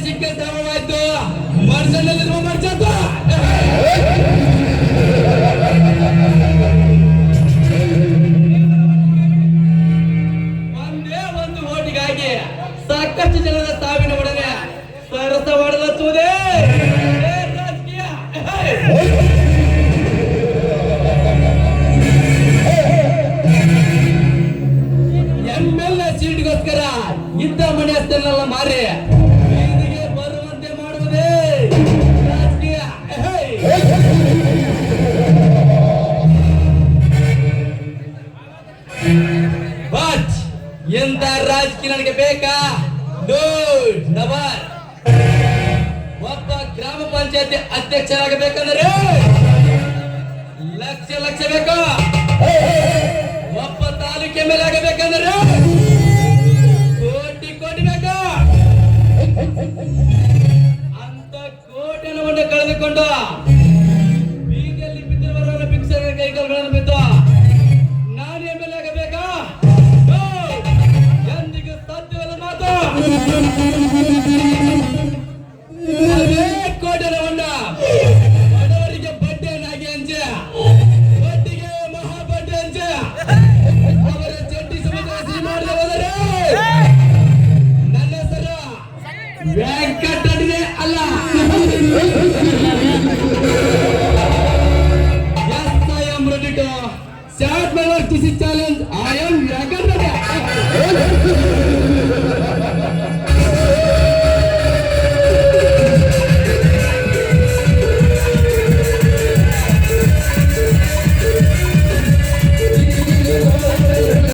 ಸಿಕ್ಕ ಶ್ರಮವಾಯ್ತು ಮರ್ಸನಲ್ಲಿರುವ ಸಾಕಷ್ಟು ಜನರ ಸಾವಿನ ಒಡನೆ ಸರಸ ಹೊಡೆದ ರಾಜಕೀಯ. ಸೀಟ್ಗೋಸ್ಕರ ಇದ್ದ ಮನೆ ಅಷ್ಟನ್ನೆಲ್ಲ ಮಾರಿ ಬೀದಿಗೆ ಬರುವಂತೆ ಮಾಡುವುದೇ ರಾಜಕೀಯ. ಎಂತ ರಾಜಕೀಯ ನನಗೆ ಬೇಕಾ? ಒಬ್ಬ ಗ್ರಾಮ ಪಂಚಾಯತಿ ಅಧ್ಯಕ್ಷರಾಗಬೇಕಂದ್ರೆ ಲಕ್ಷ ಲಕ್ಷ ಬೇಕು. ಒಬ್ಬ ತಾಲೂಕೆ ಮೇಲೆ ಆಗಬೇಕಂದ್ರೆ ಕೋಟಿ ಕೋಟಿ ಬೇಕು. ಅಂತ ಕೋಟಿ ಹಣವನ್ನು ಕಳೆದುಕೊಂಡು work. This is challenge. I am Venkatade.